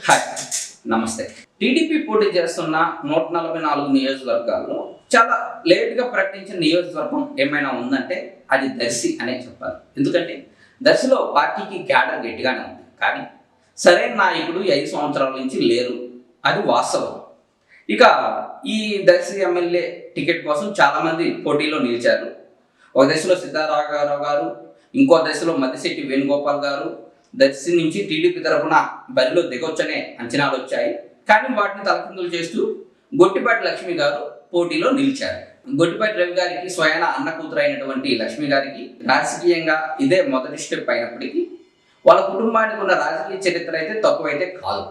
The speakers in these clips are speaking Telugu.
హాయ్ నమస్తే. టీడీపీ పోటీ చేస్తున్న నూట నలభై నాలుగు నియోజకవర్గాల్లో చాలా లేట్గా ప్రకటించిన నియోజకవర్గం ఏమైనా ఉందంటే అది దర్శి అనే చెప్పాలి. ఎందుకంటే దర్శిలో పార్టీకి క్యాడర్ గట్టిగానే ఉంది. కానీ సరైన నాయకుడు ఐదు సంవత్సరాల నుంచి లేరు. అది వాస్తవం. ఇక ఈ దర్శి ఎమ్మెల్యే టికెట్ కోసం చాలామంది పోటీలో నిలిచారు. ఒక దశలో సిద్ధారాఘవరావు గారు ఇంకో దశలో మద్దిశెట్టి వేణుగోపాల్ గారు దర్శి నుంచి టీడీపీ తరఫున బరిలో దిగొచ్చనే అంచనాలు వచ్చాయి. కానీ వాటిని తలకిందులు చేస్తూ గొట్టిపాటి లక్ష్మి గారు పోటీలో నిలిచారు. గొట్టిపాటి రవి గారికి స్వయాన అన్న కూతురు అయినటువంటి లక్ష్మి గారికి రాజకీయంగా ఇదే మొదటి స్టెప్ అయినప్పటికీ వాళ్ళ కుటుంబానికి ఉన్న రాజకీయ చరిత్ర అయితే తక్కువైతే కాదు.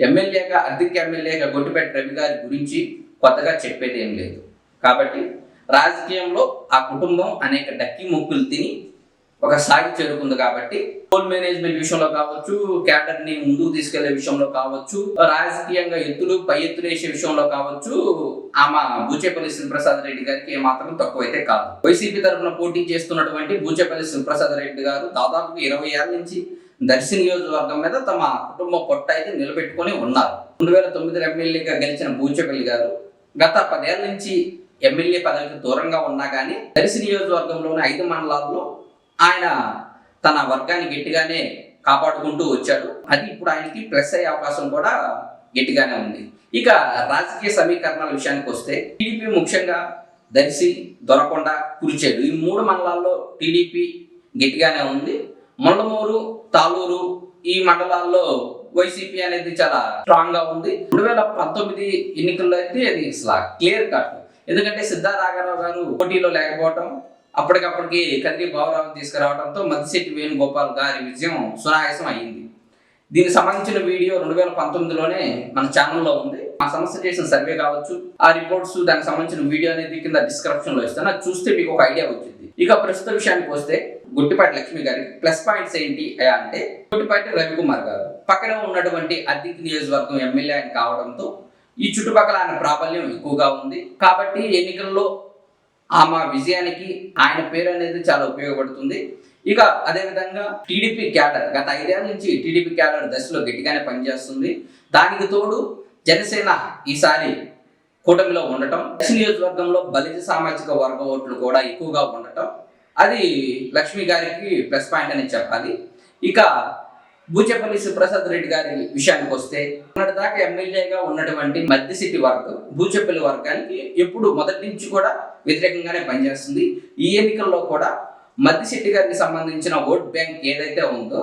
ఎమ్మెల్యేగా అధిక ఎమ్మెల్యేగా గొట్టిపాటి రవి గారి గురించి కొత్తగా చెప్పేది ఏం లేదు. కాబట్టి రాజకీయంలో ఆ కుటుంబం అనేక డక్కి మొక్కులు తిని ఒక స్థాయికి చేరుకుంది కాబట్టి హోల్ మేనేజ్మెంట్ విషయంలో కావచ్చు క్యాడర్ని ముందుకు తీసుకెళ్ళే విషయంలో కావచ్చు రాజకీయంగా ఎత్తులు పై ఎత్తులు వేసే విషయంలో కావచ్చు ఆమె బూచేపల్లి శివప్రసాద్ రెడ్డి గారికి ఏమాత్రం తక్కువైతే కాదు. వైసీపీ తరఫున పోటీ చేస్తున్నటువంటి బూచేపల్లి శివప్రసాద్ రెడ్డి గారు దాదాపు ఇరవై ఏళ్ళ నుంచి దర్శి నియోజకవర్గం మీద తమ కుటుంబ పొట్ట అయితే నిలబెట్టుకొని ఉన్నారు. రెండు వేల తొమ్మిది ఎమ్మెల్యేగా గెలిచిన బూచేపల్లి గారు గత పదేళ్ళ నుంచి ఎమ్మెల్యే పదవికి దూరంగా ఉన్నా కానీ దర్శి నియోజకవర్గంలోని ఐదు మండలాల్లో ఆయన తన వర్గాన్ని గట్టిగానే కాపాడుకుంటూ వచ్చాడు. అది ఇప్పుడు ఆయనకి ప్లస్ అయ్యే అవకాశం కూడా గట్టిగానే ఉంది. ఇక రాజకీయ సమీకరణాల విషయానికి వస్తే టీడీపీ ముఖ్యంగా దర్శి దొరకొండ కురిచేడు ఈ మూడు మండలాల్లో టీడీపీ గట్టిగానే ఉంది. మొండమూరు తాలూరు ఈ మండలాల్లో వైసీపీ అనేది చాలా స్ట్రాంగ్గా ఉంది. రెండు వేల పంతొమ్మిది ఎన్నికల్లో అయితే అది అసలు క్లియర్ కట్ ఎందుకంటే సిద్ధారాఘరావు గారు పోటీలో లేకపోవటం అప్పటికప్పటికి కదిరి బాబురావు తీసుకురావడంతో మద్దిశెట్టి వేణుగోపాల్ గారి విజయం సునాయాసం అయింది. దీనికి సంబంధించిన వీడియో రెండు వేల పంతొమ్మిదిలోనే మన ఛానల్లో ఉంది. ఆ సంస్థ చేసిన సర్వే కావచ్చు ఆ రిపోర్ట్స్ దానికి సంబంధించిన వీడియో అనేది కింద డిస్క్రిప్షన్లో ఇస్తాను. అది చూస్తే మీకు ఒక ఐడియా వచ్చింది. ఇక ప్రస్తుత విషయానికి వస్తే గుట్టిపాటి లక్ష్మి గారి ప్లస్ పాయింట్స్ ఏంటి అంటే గుట్టిపాటి రవికుమార్ గారు. పక్కన ఉన్నటువంటి అద్దెకి నియోజకవర్గం ఎమ్మెల్యే ఆయన కావడంతో ఈ చుట్టుపక్కల ఆయన ప్రాబల్యం ఎక్కువగా ఉంది. కాబట్టి ఎన్నికల్లో ఆమె విజయానికి ఆయన పేరు అనేది చాలా ఉపయోగపడుతుంది. ఇక అదేవిధంగా టీడీపీ క్యాడర్ గత ఐదేళ్ళ నుంచి టీడీపీ క్యాడర్ దశలో గట్టిగానే పనిచేస్తుంది. దానికి తోడు జనసేన ఈసారి కూటమిలో ఉండటం దక్షిణ నియోజకవర్గంలో బలిజ సామాజిక వర్గ ఓట్లు కూడా ఎక్కువగా ఉండటం అది లక్ష్మి గారికి ప్లస్ పాయింట్ అని చెప్పాలి. ఇక బూచేపల్లి సుప్రసాద్ రెడ్డి గారి విషయానికి వస్తే మొన్నటి దాకా ఎమ్మెల్యేగా ఉన్నటువంటి మద్దిసిటీ వర్గం బూచేపల్లి వర్గానికి ఎప్పుడు మొదటి నుంచి కూడా వ్యతిరేకంగానే పనిచేస్తుంది. ఈ ఎన్నికల్లో కూడా మద్దిశెట్టి గారికి సంబంధించిన ఓట్ బ్యాంక్ ఏదైతే ఉందో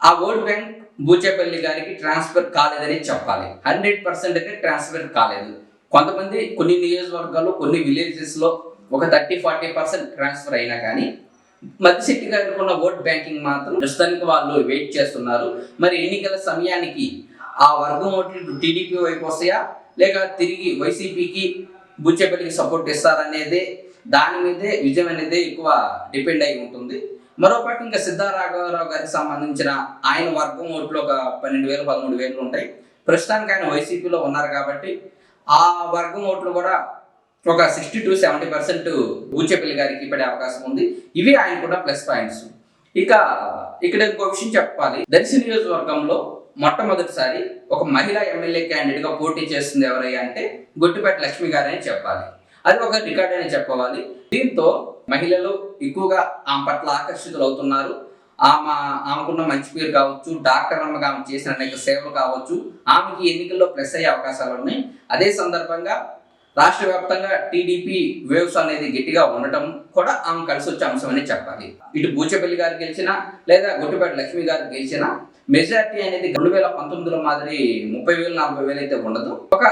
ఆ ఓట్ బ్యాంక్ బూచేపల్లి గారికి ట్రాన్స్ఫర్ కాలేదని చెప్పాలి. హండ్రెడ్ పర్సెంట్ అయితే ట్రాన్స్ఫర్ కాలేదు. కొంతమంది కొన్ని నియోజకవర్గాల్లో కొన్ని విలేజెస్లో ఒక థర్టీ ఫార్టీ పర్సెంట్ ట్రాన్స్ఫర్ అయినా కానీ మద్దిశెట్టి గారికి ఉన్న ఓట్ బ్యాంకింగ్ మాత్రం ప్రస్తుతానికి వాళ్ళు వెయిట్ చేస్తున్నారు. మరి ఎన్నికల సమయానికి ఆ వర్గం ఓట్లు టీడీపీ వైపు వస్తాయా? లేక తిరిగి వైసీపీకి బుచ్చేపల్లికి సపోర్ట్ ఇస్తారనేదే దాని మీదే విజయం అనేది ఎక్కువ డిపెండ్ అయి ఉంటుంది. మరోపక్క ఇంకా సిద్ధారాఘవరావు గారికి సంబంధించిన ఆయన వర్గం ఓట్లు ఒక పన్నెండు వేలు పదమూడు వేలు ఉంటాయి. ప్రస్తుతానికి ఆయన వైసీపీలో ఉన్నారు కాబట్టి ఆ వర్గం ఓట్లు కూడా ఒక sixty two seventy percent Buchepalli గారికి పడే అవకాశం ఉంది. ఇవి ఆయన కూడా ప్లస్ పాయింట్స్ ఇక ఇక్కడ ఇంకో విషయం చెప్పాలి. దర్శి నియోజకవర్గంలో మొట్టమొదటిసారి ఒక మహిళా ఎమ్మెల్యే క్యాండిడేట్గా పోటీ చేస్తుంది ఎవరయ్యా అంటే గొట్టిపేట లక్ష్మి గారని చెప్పాలి. అది ఒక రికార్డ్ అని చెప్పవాలి. దీంతో మహిళలు ఎక్కువగా ఆమె పట్ల ఆకర్షితులు అవుతున్నారు. ఆమె ఆమెకున్న మంచి పేరు కావచ్చు డాక్టర్ అమ్మగా ఆమె చేసిన అనేక సేవలు కావచ్చు ఆమెకి ఎన్నికల్లో ప్లస్ అయ్యే అవకాశాలు ఉన్నాయి. అదే సందర్భంగా రాష్ట్ర వ్యాప్తంగా టీడీపీ వేవ్స్ అనేది గట్టిగా ఉండటం కూడా ఆమె కలిసి వచ్చే అంశం అని చెప్పాలి. ఇటు బూచపల్లి గారు గెలిచినా లేదా గుట్టిపేట లక్ష్మి గారు గెలిచినా మెజార్టీ అనేది రెండు వేల పంతొమ్మిదిలో మాదిరి ముప్పై వేలు నలభై వేలు అయితే ఉండదు. ఒక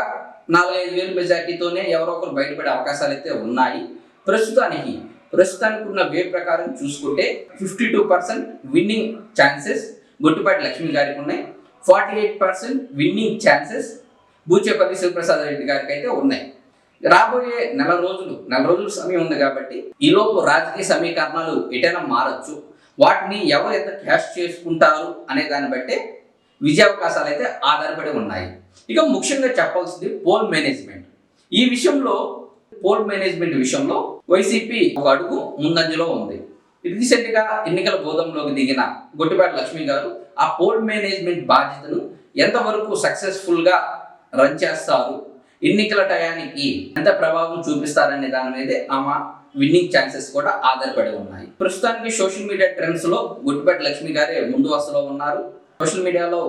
నాలుగైదు వేలు మెజార్టీతోనే ఎవరో ఒకరు బయటపడే అవకాశాలు అయితే ఉన్నాయి. ప్రస్తుతానికి ప్రస్తుతానికి ఉన్న వే ప్రకారం చూసుకుంటే fifty two percent winning chances Guttipati Lakshmi గారికి ఉన్నాయి. Forty eight percent winning chances Buchepalli Sivaprasad Reddy గారికి అయితే ఉన్నాయి. రాబోయే నెల రోజులు నెల రోజుల సమయం ఉంది కాబట్టి ఈలోపు రాజకీయ సమీకరణాలు ఎటైనా మారచ్చు. వాటిని ఎవరు ఎంత క్యాష్ చేసుకుంటారు అనే దాన్ని బట్టే విజయావకాశాలు అయితే ఆధారపడి ఉన్నాయి. ఇక ముఖ్యంగా చెప్పాల్సింది పోల్ మేనేజ్మెంట్. ఈ విషయంలో పోల్ మేనేజ్మెంట్ విషయంలో వైసీపీ ఒక అడుగు ముందంజలో ఉంది. రీసెంట్గా ఎన్నికల గోధంలోకి దిగిన గొట్టిపాటి లక్ష్మి గారు ఆ పోల్ మేనేజ్మెంట్ బాధ్యతను ఎంతవరకు సక్సెస్ఫుల్గా రన్ చేస్తారు ఎన్నికల టయానికి ఎంత ప్రభావం చూపిస్తారనే దాని మీద ఆమె విన్నింగ్ ఛాన్సెస్ కూడా ఆధారపడి ఉన్నాయి. ప్రస్తుతానికి సోషల్ మీడియా ట్రెండ్స్లో గుట్టిపేట లక్ష్మి గారే ముందు వరుసలో ఉన్నారు. సోషల్ మీడియాలో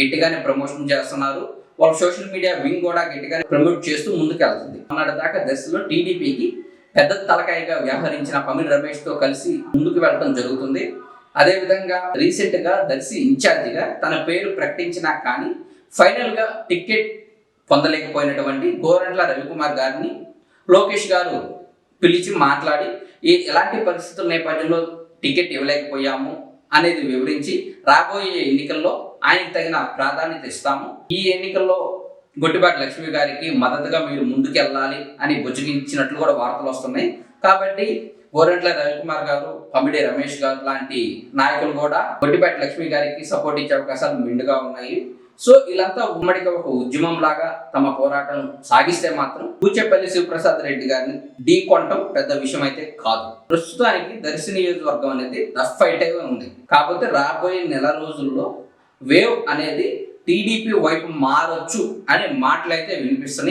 గట్టిగానే ప్రమోషన్ చేస్తున్నారు. వాళ్ళ సోషల్ మీడియా వింగ్ కూడా గట్టిగానే ప్రమోట్ చేస్తూ ముందుకెళ్తుంది. మొన్నటి దాకా దశలో టీడీపీకి పెద్ద తలకాయగా వ్యవహరించిన పమిన్ రమేష్తో కలిసి ముందుకు వెళ్ళడం జరుగుతుంది. అదేవిధంగా రీసెంట్గా దర్శి ఇన్ఛార్జిగా తన పేరు ప్రకటించినా కానీ ఫైనల్గా టికెట్ పొందలేకపోయినటువంటి గోరంట్ల రవికుమార్ గారిని లోకేష్ గారు పిలిచి మాట్లాడి ఈ ఎలాంటి పరిస్థితుల నేపథ్యంలో టికెట్ ఇవ్వలేకపోయాము? అనేది వివరించి రాబోయే ఎన్నికల్లో ఆయనకు తగిన ప్రాధాన్యత ఇస్తాము. ఈ ఎన్నికల్లో గొట్టిబాటి లక్ష్మి గారికి మద్దతుగా మీరు ముందుకెళ్ళాలి అని బుజ్జగించినట్లు కూడా వార్తలు వస్తున్నాయి. కాబట్టి గోరెంట్ల రవికుమార్ గారు కమిడి రమేష్ గారు లాంటి నాయకులు కూడా గొట్టిబాటి లక్ష్మి గారికి సపోర్ట్ ఇచ్చే అవకాశాలు మెండుగా ఉన్నాయి. సో వీళ్ళంతా ఉమ్మడిగా ఒక ఉద్యమం లాగా తమ పోరాటం సాగిస్తే మాత్రం కూచేపల్లి శివప్రసాద్ రెడ్డి గారిని ఢీ కొనటం పెద్ద విషయం అయితే కాదు. ప్రస్తుతానికి దర్శి నియోజకవర్గం అనేది రఫ్ ఫైట్ అయి ఉంది. కాకపోతే రాబోయే నెల రోజుల్లో వేవ్ అనేది టీడీపీ వైపు మారొచ్చు అనే మాటలు అయితే వినిపిస్తున్నాయి.